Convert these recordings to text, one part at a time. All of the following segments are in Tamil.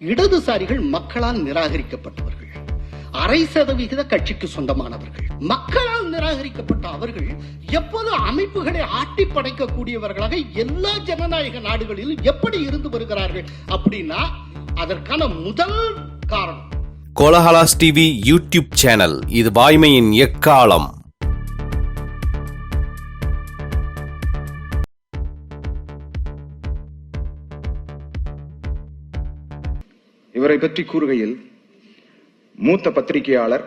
இடதுசாரிகள் மக்களால் நிராகரிக்கப்பட்டவர்கள். அரை சதவிகித கட்சிக்கு சொந்தமானவர்கள். மக்களால் நிராகரிக்கப்பட்ட அவர்கள் எப்போது அமைப்புகளை ஆட்டி படைக்கக்கூடியவர்களாக எல்லா ஜனநாயக நாடுகளிலும் எப்படி இருந்து வருகிறார்கள் அப்படின்னா அதற்கான முதல் காரணம். Kolahalas TV YouTube channel. இது வாய்மையின் எக்காலம். இவரை பற்றி கூறுகையில் மூத்த பத்திரிகையாளர்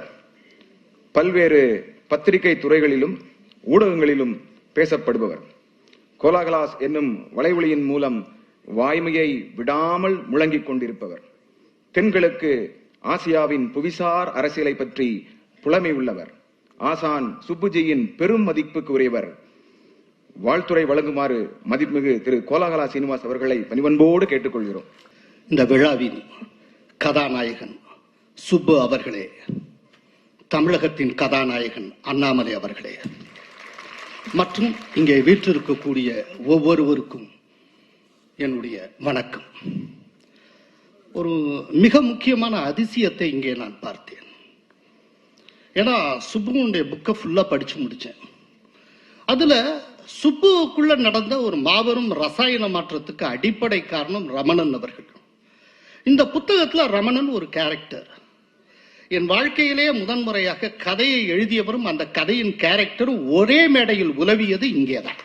பல்வேறு பத்திரிகை துறைகளிலும் ஊடகங்களிலும் பேசப்படுபவர். கோலாகலாஸ் என்னும் வலைவொலியின் மூலம் வாய்மையை விடாமல் முழங்கிக் கொண்டிருப்பவர். தென்கிழக்கு ஆசியாவின் புவிசார் அரசியலை பற்றி புலமை உள்ளவர். ஆசான் சுப்புஜியின் பெரும் மதிப்புக்கு உரியவர் வாழ்த்துறை வழங்குமாறு மதிப்புமிகு திரு கோலாகலா சீனிவாஸ் அவர்களை பணிவன்போடு கேட்டுக்கொள்கிறோம். இந்த விழாவின் கதாநாயகன் சுப்பு அவர்களே தமிழகத்தின் கதாநாயகன் அண்ணாமலை அவர்களே. மற்றும் இங்கே வீற்றிருக்கக்கூடிய ஒவ்வொருவருக்கும் என்னுடைய வணக்கம். ஒரு மிக முக்கியமான அதிசயத்தை இங்கே நான் பார்த்தேன். ஏன்னா சுப்புனுடைய புக்கை ஃபுல்லாக படித்து முடித்தேன் அதில் சுப்புவுக்குள்ளே நடந்த ஒரு மாபெரும் ரசாயன மாற்றத்துக்கு அடிப்படை காரணம் ரமணன் அவர்கள். இந்த புத்தகத்துல ரமணன் ஒரு கேரக்டர் என் வாழ்க்கையிலே முதன்முறையாக கதையை எழுதியவரும் அந்த கதையின் கேரக்டரும் ஒரே மேடையில் உலவியது இங்கேதான்.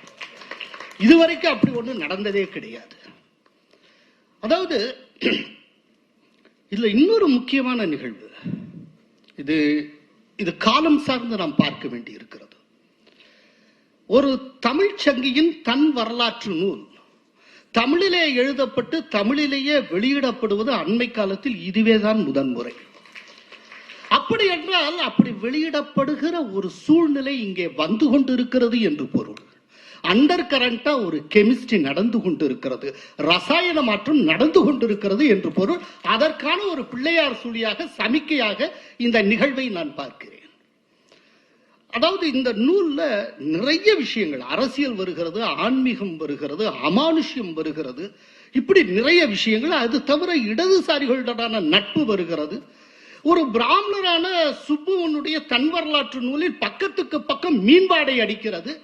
இதுவரைக்கும் அப்படி ஒன்றும் நடந்ததே கிடையாது. அதாவது இதுல இன்னொரு முக்கியமான நிகழ்வு. இது இது காலம் சார்ந்து நாம் பார்க்க வேண்டி இருக்கிறது ஒரு தமிழ் சங்கியின் தன் வரலாற்று நூல் தமிழிலே எழுதப்பட்டு தமிழிலேயே வெளியிடப்படுவது அண்மை காலத்தில் இதுவேதான் முதன்முறை. அப்படி என்றால் அப்படி வெளியிடப்படுகிற ஒரு சூழ்நிலை இங்கே வந்து கொண்டிருக்கிறது என்று பொருள். அண்டர் கரண்டா ஒரு கெமிஸ்ட்ரி நடந்து கொண்டிருக்கிறது. ரசாயன மாற்றம் நடந்து கொண்டிருக்கிறது என்று பொருள். அதற்கான ஒரு பிள்ளையார் சுழியாக சமிக்கையாக இந்த நிகழ்வை நான் பார்க்கிறேன். அதாவது இந்த நூல்ல நிறைய விஷயங்கள். அரசியல் வருகிறது ஆன்மீகம் வருகிறது அமானுஷ்யம் வருகிறது. இப்படி நிறைய விஷயங்கள். அது தவிர இடதுசாரிகளுடனான நட்பு வருகிறது. ஒரு பிராமணரான சுப்புவனுடைய தன் வரலாற்று நூலில் பக்கத்துக்கு பக்கம் மீன்பாடை அடிக்கிறது.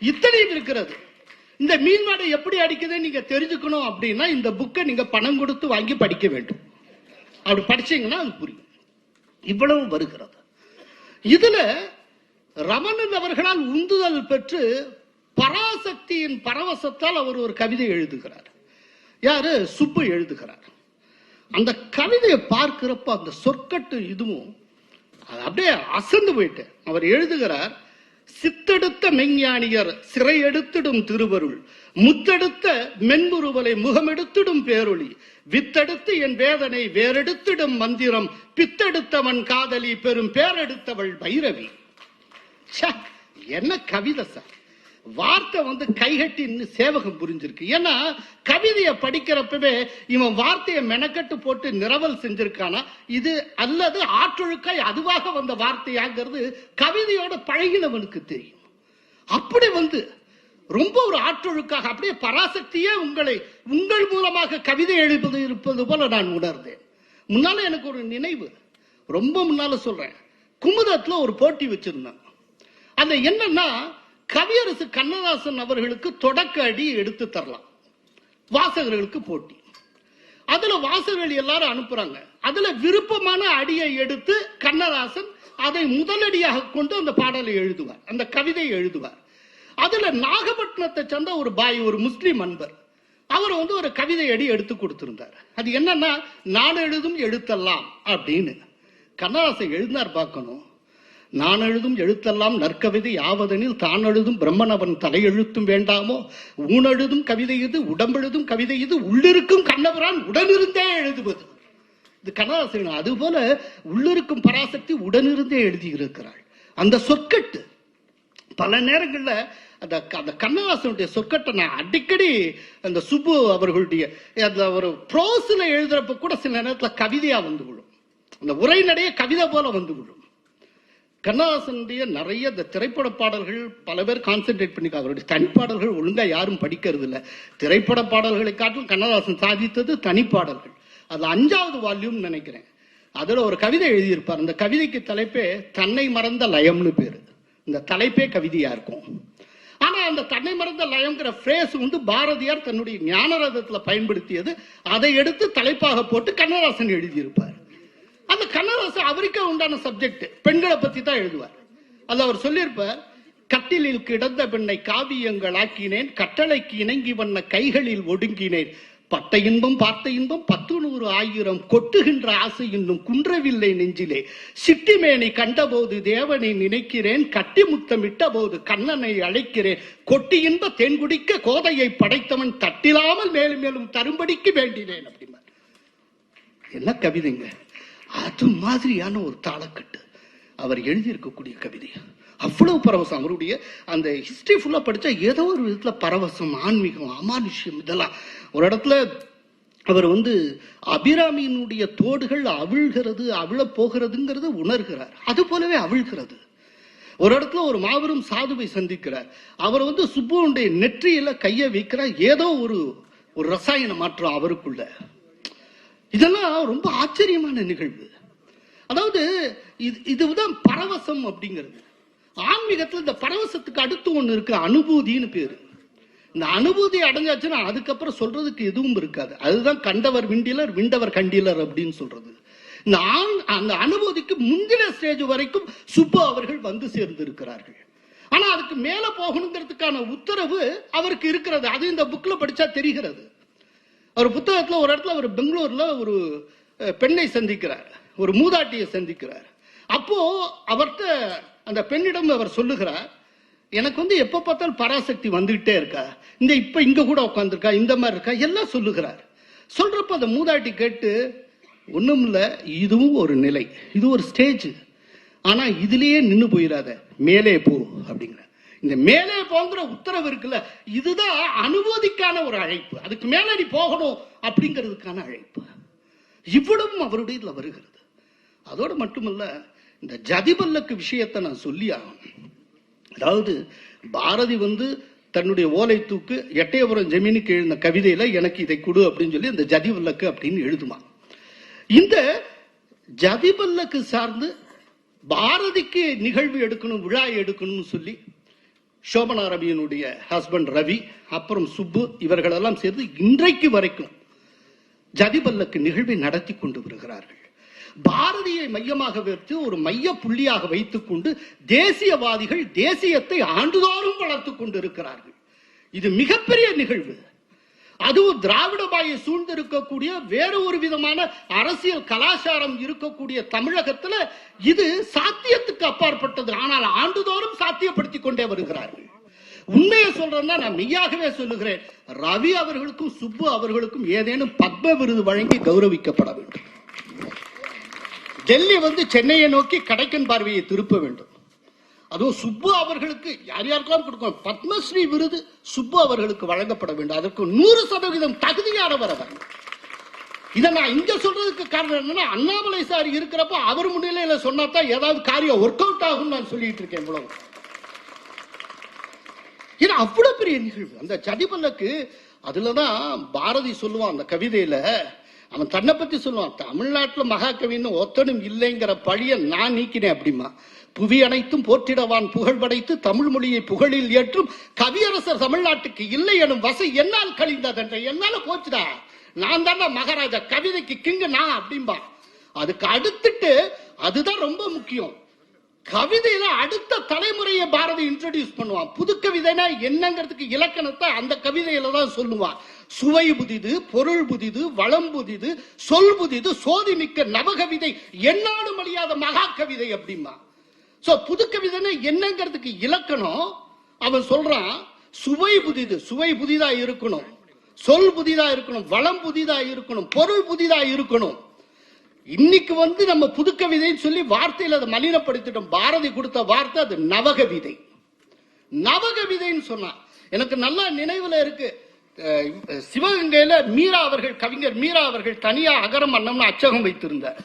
இத்தனையும் இருக்கிறது. இந்த மீன்பாடை எப்படி அடிக்குதுன்னு நீங்க தெரிஞ்சுக்கணும் அப்படின்னா இந்த புக்கை நீங்க பணம் கொடுத்து வாங்கி படிக்க வேண்டும். அப்படி படிச்சீங்கன்னா அது புரியும். இவ்வளவு வருகிறது. இதுல ரமணன் அவர்களால் உந்துதல் பெற்று பராசக்தியின் பரவசத்தால் அவர் ஒரு கவிதை எழுதுகிறார். யாரு? சுப்பு எழுதுகிறார். அந்த கவிதையை பார்க்கிறப்ப அந்த சொற்கட்டு இதுவும் அது அப்படியே அசந்து போயிட்டேன் அவர் எழுதுகிறார் சித்தெடுத்த மெஞ்ஞானியர் சிறை எடுத்திடும் திருவருள் முத்தெடுத்த மென்புருவலை முகமெடுத்திடும் பேரொளி வித்தெடுத்து என் வேதனை வேறெடுத்திடும் மந்திரம் பித்தெடுத்தவன் காதலி பெரும் பேரெடுத்தவள் பைரவி. என்ன கவிதை சார்? வார்த்தை வந்து கைகட்டின்னு சேவகம் புரிஞ்சிருக்கு. ஏன்னா கவிதையை படிக்கிறப்பவே இவன் வார்த்தையை மெனக்கட்டு போட்டு நிரவல் செஞ்சிருக்கானா? இது அல்லது ஆற்றொழுக்காய் அதுவாக வந்த வார்த்தையாங்கிறது கவிதையோட பழகினவனுக்கு தெரியும். அப்படி வந்து ரொம்ப ஒரு ஆற்றொழுக்காக அப்படியே பராசக்தியே உங்களை உங்கள் மூலமாக கவிதை எழுப்பது இருப்பது போல நான் உணர்ந்தேன். முன்னால எனக்கு ஒரு நினைவு ரொம்ப முன்னால சொல்றேன். குமுதத்துல ஒரு போட்டி வச்சிருந்தாங்க. அந்த என்னன்னா கவியரசு கண்ணதாசன் அவர்களுக்கு தொடக்க அடி எடுத்து தரலாம். வாசகர்களுக்கு போட்டி. அதுல வாசகர்கள் எல்லாரும் அனுப்புறாங்க. அதுல விருப்பமான அடியை எடுத்து கண்ணதாசன் அதை முதலடியாக கொண்டு அந்த பாடலை எழுதுவார் அந்த கவிதையை எழுதுவார். அதுல நாகப்பட்டினத்தை சேர்ந்த ஒரு பாய் ஒரு முஸ்லீம் அன்பர் அவர் வந்து ஒரு கவிதை அடி எடுத்து கொடுத்திருந்தார். அது என்னன்னா நான் எழுதும் எழுத்தெல்லாம் அப்படின்னு. கண்ணதாசன் எழுதினார் பார்க்கணும். நான் எழுதும் எழுத்தெல்லாம் நற்கவிதை யாவதெனில் தான் எழுதும் பிரம்மனவன் தலையெழுத்தும் வேண்டாமோ? ஊனெழுதும் கவிதை இது உடம்பெழுதும் கவிதை இது உள்ளிருக்கும் கண்ணவரான் உடனிருந்தே எழுதுவது. இது கண்ணதாசன் அதுபோல உள்ளிருக்கும் பராசக்தி உடனிருந்தே எழுதியிருக்கிறாள். அந்த சொற்கட்டு பல நேரங்களில் அந்த அந்த கண்ணதாசனுடைய சொற்கட்டை நான் அடிக்கடி அந்த சுப்பு அவர்களுடைய அந்த ஒரு ப்ரோஸில் எழுதுறப்ப கூட சில நேரத்தில் கவிதையாக வந்து விழும். அந்த உரைநடைய கவிதை போல வந்து விடும் கண்ணாசனுடைய நிறைய இந்த திரைப்பட பாடல்கள் பல பேர் கான்சென்ட்ரேட் பண்ணிக்க அவருடைய தனிப்பாடல்கள் ஒழுங்காக யாரும் படிக்கிறது இல்லை. திரைப்பட பாடல்களை காட்டிலும் கண்ணதாசன் சாதித்தது தனிப்பாடல்கள். அது அஞ்சாவது வால்யூம் நினைக்கிறேன். அதில் ஒரு கவிதை எழுதியிருப்பார். அந்த கவிதைக்கு தலைப்பே தன்னை மறந்த லயம்னு பேரு. இந்த தலைப்பே கவிதையாக இருக்கும். ஆனால் அந்த தன்னை மறந்த லயங்கிற ஃப்ரேஸ் வந்து பாரதியார் தன்னுடைய ஞானரதத்தில் பயன்படுத்தியது. அதை எடுத்து தலைப்பாக போட்டு கண்ணதாசன் எழுதியிருப்பார். அந்த கண்ணதாசன் அவருக்கே உண்டான சப்ஜெக்ட் பெண்களை பத்தி தான் எழுதுவார். அது அவர் சொல்லியிருப்பார் கட்டிலில் கிடந்த பெண்ணை காவியங்கள் ஆக்கினேன் கட்டளைக்கு இணங்கி வண்ண கைகளில் ஒடுங்கினேன். பட்ட இன்பம் பார்த்த இன்பம் பத்து நூறு ஆயிரம் கொட்டுகின்ற ஆசை இன்னும் குன்றவில்லை நெஞ்சிலே. சிட்டிமேனை கண்டபோது தேவனை நினைக்கிறேன் கட்டி முத்தமிட்ட போது கண்ணனை அழைக்கிறேன். கொட்டி இன்ப தேன்குடிக்க கோதையை படைத்தவன் தட்டிலாமல் மேலும் மேலும் தரும்படிக்கு வேண்டினேன் அப்படிமா என்ன கவிதைங்க? அது மாதிரியான ஒரு தாளக்கட்டு. அவர் எழுதியிருக்கக்கூடிய கவிதை. அவ்வளவு பரவசம். அவருடைய அந்த ஹிஸ்டரி ஃபுல்லாக படிச்சா ஏதோ ஒரு விதத்தில் பரவசம் ஆன்மீகம் அமானுஷ்யம் இதெல்லாம். ஒரு இடத்துல அவர் வந்து அபிராமியினுடைய தோடுகள் அவிழ்கிறது அவிழ போகிறதுங்கிறத உணர்கிறார். அது போலவே அவிழ்கிறது. ஒரு இடத்துல ஒரு மாபெரும் சாதுவை சந்திக்கிறார். அவர் வந்து சுப்புவனுடைய நெற்றியில கையை வைக்கிறார். ஏதோ ஒரு ஒரு ரசாயன மாற்றம் அவருக்குள்ள. இதெல்லாம் ரொம்ப ஆச்சரியமான நிகழ்வு. அதாவது இது இதுதான் பரவசம் அப்படிங்கிறது. ஆன்மீகத்தில் இந்த பரவசத்துக்கு அடுத்து ஒன்று இருக்கு அனுபூதின்னு பேரு. இந்த அனுபூதி அடைஞ்சாச்சுன்னா அதுக்கப்புறம் சொல்றதுக்கு எதுவும் இருக்காது. அதுதான் கண்டவர் விண்டிலர் விண்டவர் கண்டிலர் அப்படின்னு சொல்றது. இந்த ஆண் அந்த அனுபூதிக்கு முந்தின ஸ்டேஜ் வரைக்கும் சுப்பு அவர்கள் வந்து சேர்ந்து இருக்கிறார்கள் ஆனா அதுக்கு மேல போகணுங்கிறதுக்கான உத்தரவு அவருக்கு இருக்கிறது. அது இந்த புக்ல படிச்சா தெரிகிறது. அவர் புத்தகத்தில் ஒரு இடத்துல அவர் பெங்களூரில் ஒரு பெண்ணை சந்திக்கிறார். ஒரு மூதாட்டியை சந்திக்கிறார். அப்போது அவர்கிட்ட அந்த பெண்ணிடம் அவர் சொல்லுகிறார் எனக்கு வந்து எப்போ பார்த்தாலும் பராசக்தி வந்துக்கிட்டே இருக்கா? இந்த இப்போ இங்கே கூட உட்காந்துருக்கா இந்த மாதிரி இருக்கா? எல்லாம் சொல்லுகிறார். சொல்கிறப்ப அந்த மூதாட்டி கேட்டு ஒன்றும் இல்லை இதுவும் ஒரு நிலை. இது ஒரு ஸ்டேஜ் ஆனால் இதுலேயே நின்று போயிடாத மேலே போ அப்படிங்கிற இந்த மேலே போங்கிற உத்தரவு இருக்குல்ல இதுதான் அனுமதிக்கான ஒரு அழைப்பு. அதுக்கு மேலே நீ போகணும் அப்படிங்கிறதுக்கான அழைப்பு. இவ்வளவும் அவருடைய இதில் வருகிறது. அதோடு மட்டுமல்ல இந்த ஜதிபல்லக்கு விஷயத்தை நான் சொல்லி ஆகணும் அதாவது பாரதி வந்து தன்னுடைய ஓலை தூக்கு எட்டயபுரம் ஜமீனுக்கு எழுந்த கவிதையில எனக்கு இதை கொடு அப்படின்னு சொல்லி அந்த ஜதிபல்லக்கு அப்படின்னு எழுதுமா? இந்த ஜதிபல்லக்கு சார்ந்து பாரதிக்கு நிகழ்வு எடுக்கணும் விழா எடுக்கணும்னு சொல்லி சோபனா ரவியினுடைய ஹஸ்பண்ட் ரவி அப்புறம் சுப்பு இவர்களெல்லாம் சேர்ந்து இன்றைக்கு வரைக்கும் ஜதிபல்லக்கு நிகழ்வை நடத்தி கொண்டு வருகிறார்கள். பாரதியை மையமாக வைத்து ஒரு மைய புள்ளியாக வைத்துக் கொண்டு தேசியவாதிகள் தேசியத்தை ஆண்டுதோறும் வளர்த்துக் கொண்டிருக்கிறார்கள். இது மிகப்பெரிய நிகழ்வு. அதுவும் திராவிட பாயை சூழ்ந்திருக்கக்கூடிய வேற ஒரு விதமான அரசியல் கலாச்சாரம் இருக்கக்கூடிய தமிழகத்துல இது சாத்தியத்துக்கு அப்பாற்பட்டது. ஆனால் ஆண்டுதோறும் சாத்தியப்படுத்திக் கொண்டே வருகிறார்கள். உண்மையை சொல்றேன்னா நான் மெய்யாகவே சொல்லுகிறேன். ரவி அவர்களுக்கும் சுப்பு அவர்களுக்கும் ஏதேனும் பத்ம விருது வழங்கி கௌரவிக்கப்பட வேண்டும். டெல்லி வந்து சென்னையை நோக்கி கடைக்கன் பார்வையை திருப்ப வேண்டும். அதுவும் சுப்பு அவர்களுக்கு யார் யாருக்கெல்லாம் கொடுக்கணும். பத்மஸ்ரீ விருது சுப்பு அவர்களுக்கு வழங்கப்பட வேண்டும். அதற்கு நூறு சதவீதம் தகுதியானவர் அவர். இதை நான் இங்க சொல்றதுக்கு காரணம் என்னன்னா அண்ணாமலை சார் இருக்கிறப்ப அவர் முன்னிலையில சொன்னாதான் ஏதாவது காரியம் ஒர்க் அவுட் ஆகும் நான் சொல்லிட்டு இருக்கேன் இவ்வளவு. ஏன்னா அவ்வளவு பெரிய நிகழ்வு. அந்த சதிபல்லக்கு அதுலதான் பாரதி சொல்லுவான் அந்த கவிதையில அவன் தன்னை பத்தி சொல்லுவான் தமிழ்நாட்டுல மகாகவின்னு ஒத்தனும் இல்லைங்கிற பழிய நான் நீக்கினேன் அப்படிமா புவி அனைத்தும் போற்றிடவான் புகழ் படைத்து தமிழ் மொழியை புகழில் ஏற்றும் கவியரசர் தமிழ்நாட்டுக்கு இல்லை எனும் வசை என்னால் கழிந்ததென்ற என்னால போச்சுடா. நான் தானே மகாராஜா கவிதைக்கு கிங்கு நான் அப்படிம்பா. அதுக்கு அடுத்துட்டு அதுதான் ரொம்ப முக்கியம். கவிதையில அடுத்த தலைமுறையை பாரதி இன்ட்ரோடியூஸ் பண்ணுவான். புது கவிதைனா என்னங்கிறதுக்கு இலக்கணத்தை அந்த கவிதையில தான் சொல்லுவான். சுவை புதிது பொருள் புதிது வளம் புதிது சொல் புதிது சோதிமிக்க நவகவிதை என்னாலும் அழியாத மகா கவிதை அப்படிமா சோ புது என்னங்கிறதுக்கு இலக்கணம். அவன் சொல்றான் சுவை புதிது சுவை புதிதா இருக்கணும். சொல் புதிதா இருக்கணும் வளம் புதிதா இருக்கணும் பொருள் புதிதா இருக்கணும். இன்னைக்கு வந்து நம்ம புதுக்கவிதைன்னு சொல்லி வார்த்தையில் அதை மலினப்படுத்திட்டோம். பாரதி கொடுத்த வார்த்தை அது நவகவிதை. நவகவிதைன்னு சொன்னா எனக்கு நல்லா நினைவுல இருக்கு. சிவகங்கையில மீரா அவர்கள் கவிஞர் மீரா அவர்கள் தனியா அகரம் அன்னம்னு அச்சகம் வைத்திருந்தார்.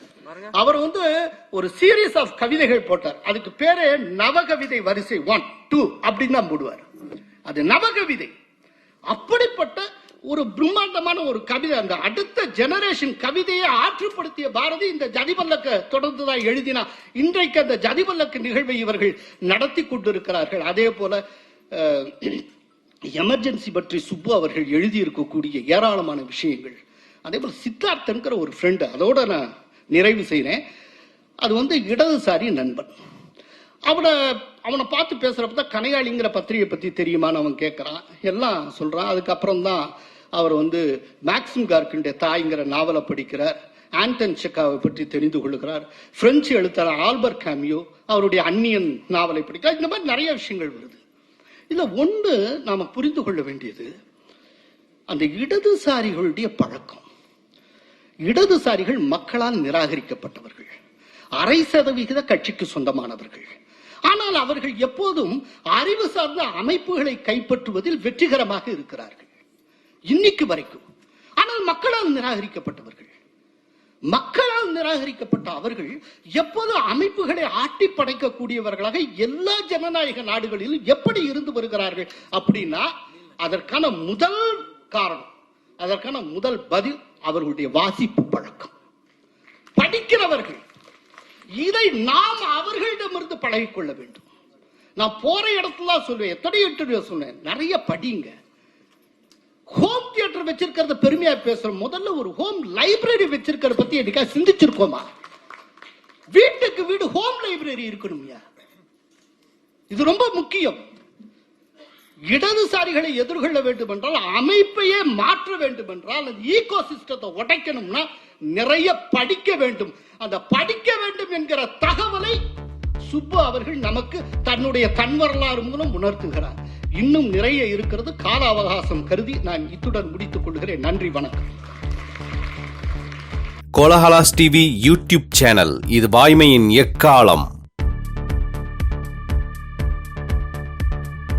அவர் வந்து ஒரு சீரீஸ் ஆஃப் கவிதைகள் போட்டார். அதுக்கு பேரு நவகவிதை வரிசை ஒன் டூ அப்படின்னு தான் போடுவார். அது நவகவிதை. அப்படிப்பட்ட ஒரு பிரம்மாண்டமான ஒரு கவிதை அந்த அடுத்த ஜெனரேஷன் கவிதையை ஆற்றுப்படுத்திய பாரதி இந்த ஜதிபல்லக்க தொடர்ந்து தான் எழுதினா இன்றைக்கு அந்த ஜதிபல்லக்கு நிகழ்வை இவர்கள் நடத்தி கொண்டிருக்கிறார்கள். அதே போல எமர்ஜென்சி பற்றி சுப்பு அவர்கள் எழுதியிருக்கக்கூடிய ஏராளமான விஷயங்கள். அதே போல் சித்தார்த்தன்கிற ஒரு ஃப்ரெண்டு அதோட நான் நிறைவு செய்கிறேன் அது வந்து இடதுசாரி நண்பன். அவனை அவனை பார்த்து பேசுகிறப்ப தான் கனையாளிங்கிற பத்திரிகை பற்றி தெரியுமான்னு அவன் கேட்குறான் எல்லாம் சொல்கிறான் அதுக்கப்புறம் தான் அவர் வந்து மேக்ஸிம் கார்க்கினுடைய தாய்ங்கிற நாவலை படிக்கிறார். ஆண்டன் செக்காவை பற்றி தெரிந்து கொள்கிறார். பிரெஞ்சு எழுத்தாளர் ஆல்பர்ட் காமியோ அவருடைய அந்நியன் நாவலை படிக்கிறார். இந்த மாதிரி நிறைய விஷயங்கள் வருது. இதுல ஒன்று நாம புரிந்து கொள்ள வேண்டியது அந்த இடதுசாரிகளுடைய பழக்கம். இடதுசாரிகள் மக்களால் நிராகரிக்கப்பட்டவர்கள். அரை சதவிகித கட்சிக்கு சொந்தமானவர்கள். ஆனால் அவர்கள் எப்போதும் அறிவு சார்ந்த அமைப்புகளை கைப்பற்றுவதில் வெற்றிகரமாக இருக்கிறார்கள். இன்னைக்கு வரைக்கும். ஆனால் மக்களால் நிராகரிக்கப்பட்டவர்கள். நிராகரிக்கப்பட்ட அவர்கள் எப்போது அமைப்புகளை ஆட்டி படைக்கக்கூடியவர்களாக எல்லா ஜனநாயக நாடுகளிலும் எப்படி இருந்து வருகிறார்கள் அப்படின்னா அதற்கான முதல் காரணம் அதற்கான முதல் பதில் அவர்களுடைய வாசிப்பு பழக்கம். படிக்கிறவர்கள் இதை நாம் அவர்களிடமிருந்து பழகிக்கொள்ள வேண்டும். நான் போற இடத்துல சொல்லுவேன் எத்தனை இன்டர்வியூ சொன்னேன் நிறைய படிங்க. ஹோம் தியேட்டர் வச்சிருக்கிறத பெருமையா பேசுறோம் முதல்ல ஒரு ஹோம் லைப்ரரி வச்சிருக்கிறத பத்தி என்னைக்கா சிந்திச்சிருக்கோமா? வீட்டுக்கு வீடு ஹோம் லைப்ரரி இருக்கணும்யா. இது ரொம்ப முக்கியம். இடதுசாரிகளை எதிர்கொள்ள வேண்டும் என்றால் அமைப்பையே மாற்ற வேண்டும் என்றால் அந்த ஈகோ சிஸ்டத்தை உடைக்கணும்னா நிறைய படிக்க வேண்டும். அந்த படிக்க வேண்டும் என்கிற தகவலை சுப்பு அவர்கள் நமக்கு தன்னுடைய தன் வரலாறு மூலம் உணர்த்துகிறார். இன்னும் நிறைய இருக்கிறது கால அவகாசம் கருதி நான் இத்துடன் முடித்துக் கொள்கிறேன். நன்றி வணக்கம். கோலஹலாஸ் டிவி யூடியூப் சேனல் இது வாய்மையின் எக்காலம்.